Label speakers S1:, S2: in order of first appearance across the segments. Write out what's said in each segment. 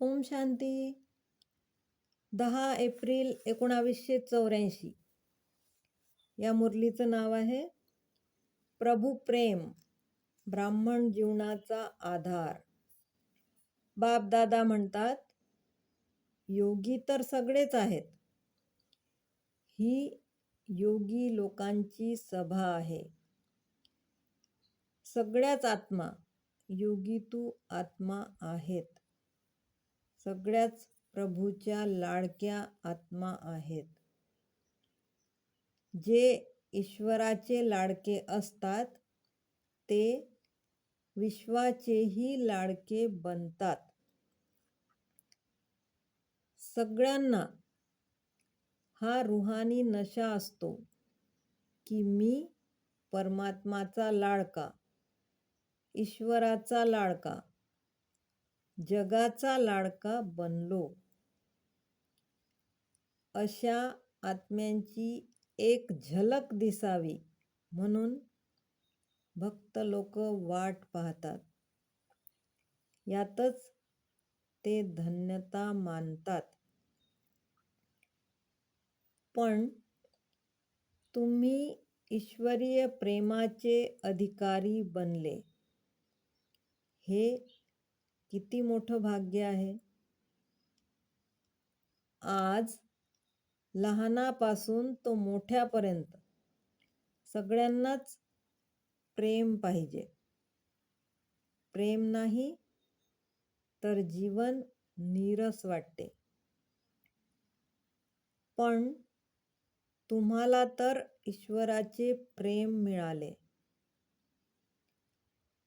S1: ओम शांती. दहा एप्रिल एकोणावीसशे चौऱ्याऐंशी. या मुरलीचं नाव आहे प्रभू प्रेम ब्राह्मण जीवनाचा आधार. बापदादा म्हणतात योगी तर सगळेच आहेत. ही योगी लोकांची सभा आहे. सगळ्याच आत्मा योगी तू आत्मा आहेत. सगळ्याच प्रभूच्या लाडक्या आत्मा आहेत. जे ईश्वराचे लाडके असतात ते विश्वाचेही लाडके बनतात. सगळ्यांना हा रुहानी नशा असतो की मी परमात्माचा लाडका ईश्वराचा लाडका जगाचा लाडका बनलो. अशा आत्म्यांची एक झलक दिसावी म्हणून भक्त लोक वाट पाहतात. यातच ते धन्यता मानतात. पण तुम्ही ईश्वरीय प्रेमाचे अधिकारी बनले. हे किती मोठं भाग्य आहे? आज लहानापासून तो मोठ्यापर्यंत सगळ्यांनाच प्रेम पाहिजे. प्रेम नाही तर जीवन नीरस वाटते. पण तुम्हाला तर ईश्वराचे प्रेम मिळाले.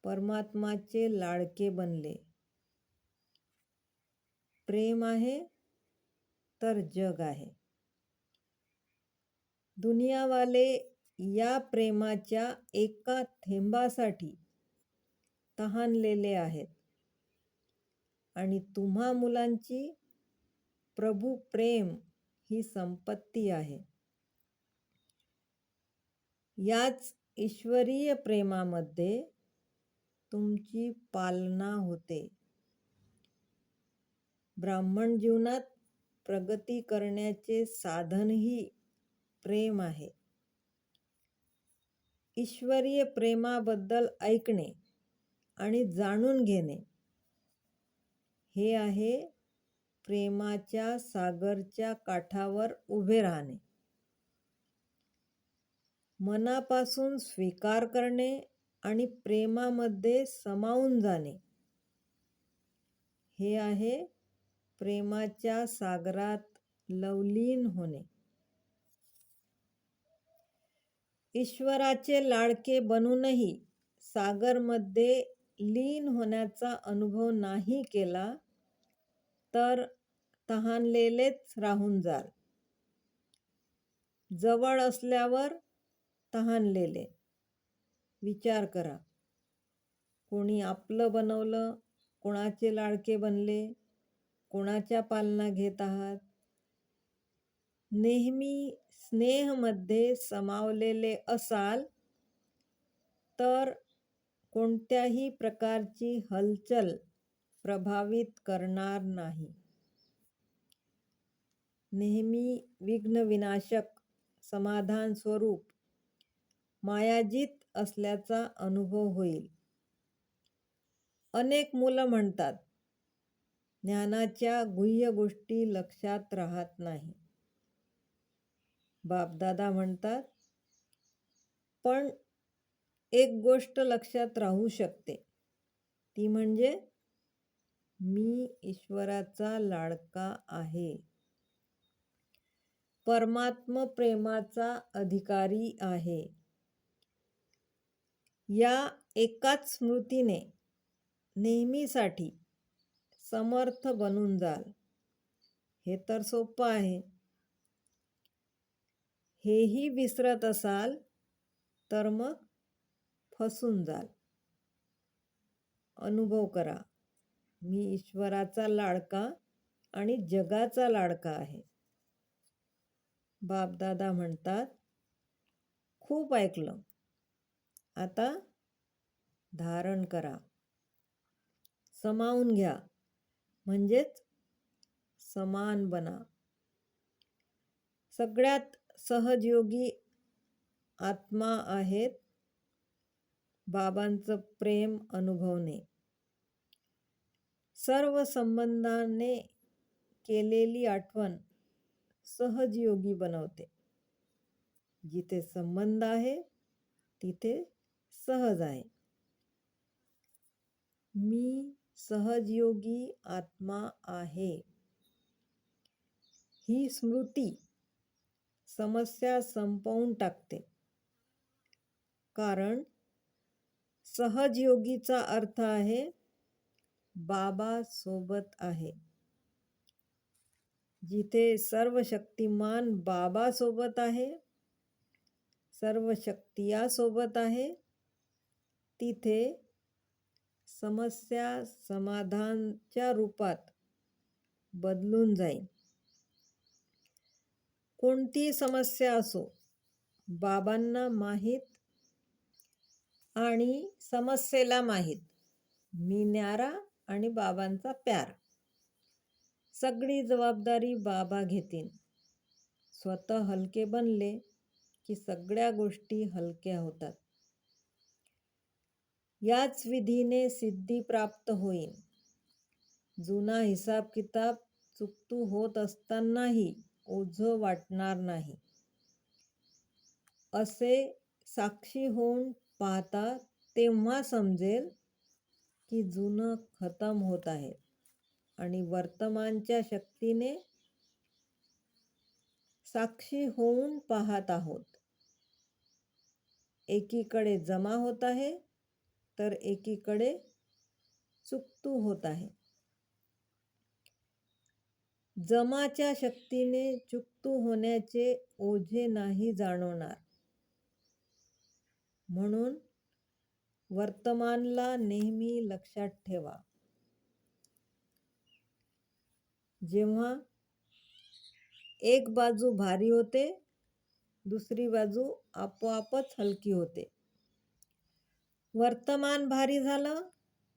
S1: परमात्माचे लाडके बनले. प्रेम आहे तर जग आहे. दुनियावाले या प्रेमाच्या एका थेंबासाठी तहानलेले आहेत. आणि तुम्हा मुलांची प्रभू प्रेम ही संपत्ती आहे. याच ईश्वरीय प्रेमामध्ये तुमची पालना होते. ब्राह्मण जीवनात प्रगती करण्याचे साधनही प्रेम आहे. ईश्वरीय प्रेमाबद्दल ऐकणे आणि जाणून घेणे हे आहे प्रेमाच्या सागरच्या काठावर उभे राहणे. मनापासून स्वीकार करणे आणि प्रेमामध्ये समावून जाणे हे आहे प्रेमाच्या सागरात लवलीन होणे. ईश्वराचे लाडके बनूनही सागरमध्ये लीन होण्याचा अनुभव नाही केला तर तहानलेलेच राहून जाल. जवळ असल्यावर तहानलेले. विचार करा. कोणी आपलं बनवलं कोणाचे लाडके बनले? कोणाच्या पालना घेत आहात? नेहमी स्नेहमध्ये समावलेले असाल तर कोणत्याही प्रकारची हलचल प्रभावित करणार नाही. नेहमी विघ्नविनाशक समाधान स्वरूप मायाजित असल्याचा अनुभव होईल. अनेक मुलं म्हणतात ज्ञानाच्या गुह्य गोष्टी लक्षात राहत नाही. बापदादा म्हणतात पण एक गोष्ट लक्षात राहू शकते. ती म्हणजे मी ईश्वराचा लाडका आहे. परमात्म प्रेमाचा अधिकारी आहे. या एकाच स्मृतीने नेहमीसाठी समर्थ बनून जाल. हे तर सोपं आहे. हेही विसरत असाल तर मग फसून जाल. अनुभव करा. मी ईश्वराचा लाडका आणि जगाचा लाडका आहे. बापदादा म्हणतात खूप ऐकलं. आता धारण करा. समावून घ्या. म्हणजेच समान बना. सगळ्यात सहजयोगी आत्मा आहेत बाबांचं प्रेम अनुभवणे. सर्व संबंधाने केलेली आठवण सहजयोगी बनवते. जिथे संबंध आहे तिथे सहज आहे. मी सहजयोगी आत्मा आहे. ही स्मृती समस्या संपवून टाकते. कारण सहजयोगीचा अर्थ आहे बाबा सोबत आहे. जिथे सर्व शक्तिमान बाबा सोबत आहे सर्व शक्तिया सोबत आहे तिथे समस्या समाधानच्या रूपात बदलून जाईल. कोणती समस्या असो बाबांना माहीत आणि समस्येला माहीत मी न्यारा आणि बाबांचा प्यार. सगळी जबाबदारी बाबा घेतील. स्वतः हलके बनले की सगळ्या गोष्टी हलक्या होतात. याच विधीने सिद्धी प्राप्त होईल जुना हिसाब किताब चुकतू होत असतानाही ओझ वाटणार नाही. असे साक्षी होऊन पाहता तेव्हा समजेल की जुनं खतम होत आहे आणि वर्तमानच्या शक्तीने साक्षी होऊन पाहत आहोत. एकीकडे जमा होत आहे तर एकीकडे चुकतू होत आहे. जमाच्या शक्तीने चुकतू होण्याचे ओझे नाही जाणवणार. म्हणून वर्तमानला नेहमी लक्षात ठेवा. जेव्हा एक बाजू भारी होते दुसरी बाजू आपोआपच हलकी होते. वर्तमान भारी झालं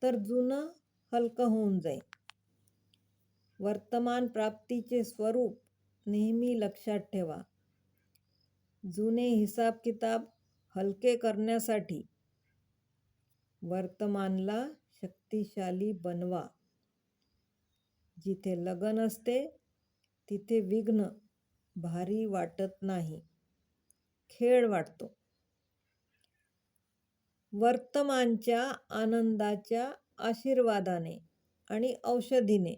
S1: तर जुनं हलकं होऊन जाईल. वर्तमान प्राप्तीचे स्वरूप नेहमी लक्षात ठेवा. जुने हिसाब किताब हलके करण्यासाठी वर्तमानला शक्तिशाली बनवा. जिथे लगन असते तिथे विघ्न भारी वाटत नाही. खेळ वाटतो. वर्तमानच्या आनंदाच्या आशीर्वादाने आणि औषधीने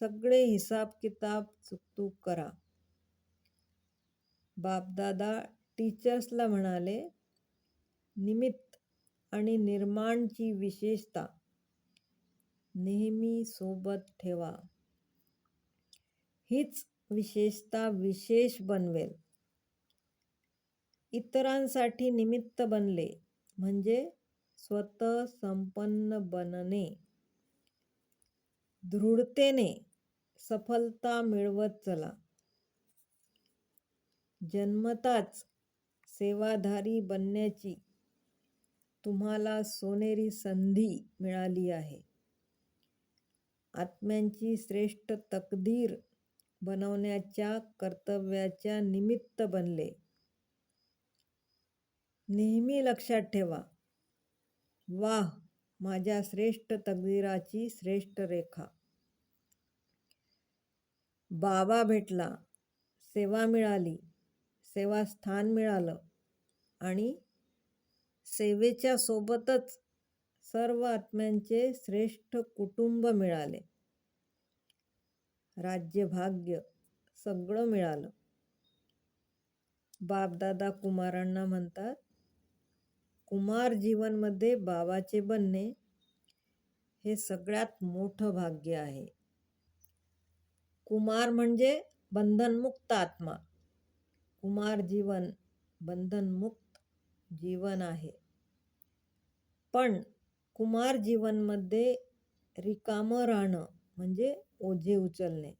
S1: सगळे हिसाब किताब चुकतूक करा. बापदादा टीचर्सला म्हणाले निमित्त आणि निर्माणची विशेषता नेहमी सोबत ठेवा. हीच विशेषता विशेष बनवेल. इतरांसाठी निमित्त बनले म्हणजे स्वतः संपन्न बनणे. दृढतेने सफलता मिळवत चला. जन्मताच सेवाधारी बनण्याची तुम्हाला सोनेरी संधी मिळाली आहे. आत्म्यांची श्रेष्ठ तकदीर बनवण्याच्या कर्तव्याच्या निमित्त बनले. नेहमी लक्षात ठेवा. वाह माझ्या श्रेष्ठ तकदीराची श्रेष्ठ रेखा. बाबा भेटला. सेवा मिळाली. सेवा स्थान मिळालं. आणि सेवेच्या सोबतच सर्व आत्म्यांचे श्रेष्ठ कुटुंब मिळाले. राज्यभाग्य सगळं मिळालं. बापदादा कुमारांना म्हणतात कुमार जीवनमध्ये बाबाचे बनणे हे सगळ्यात मोठं भाग्य आहे. कुमार म्हणजे बंधनमुक्त आत्मा. कुमार जीवन बंधनमुक्त जीवन आहे. पण कुमार जीवनमध्ये रिकामं राहणं म्हणजे ओझे उचलणे.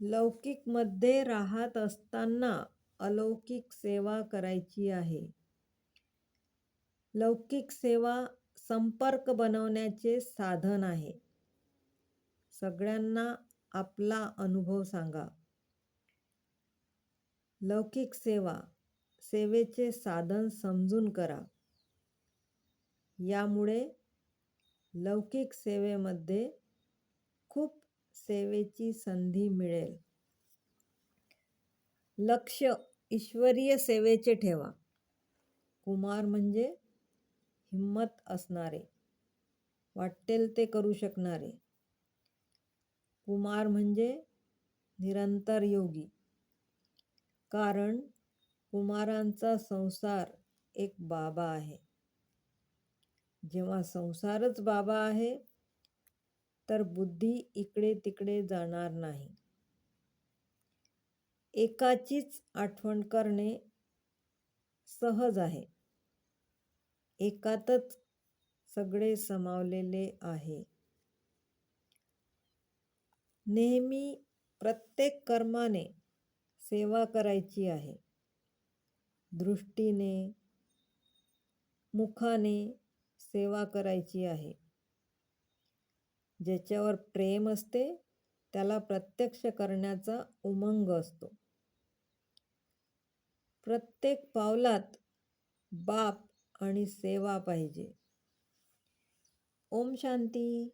S1: लौकिकमध्ये राहत असताना अलौकिक सेवा करायची आहे. लौकिक सेवा संपर्क बनवण्याचे साधन आहे. सगळ्यांना आपला अनुभव सांगा. लौकिक सेवा सेवेचे साधन समजून करा. यामुळे लौकिक सेवेमध्ये खूप सेवेची संधी मिळेल. लक्ष ईश्वरीय सेवेचे ठेवा. कुमार म्हणजे हिम्मत असणारे. वाटेल ते करू शकणारे. कुमार म्हणजे निरंतर योगी. कारण कुमारांचा संसार एक बाबा आहे. जेव्हा संसारच बाबा आहे तर बुद्धी इकडे तिकडे जाणार नाही. एकाचीच आठवण करणे सहज आहे. एकातच सगळे समावलेले आहे. नेहमी प्रत्येक कर्माने सेवा करायची आहे. दृष्टीने मुखाने सेवा करायची आहे. ज्याच्यावर प्रेम असते त्याला प्रत्यक्ष करण्याचा उमंग असतो. प्रत्येक पावलात बाप आणि सेवा पाहिजे. ओम शांती.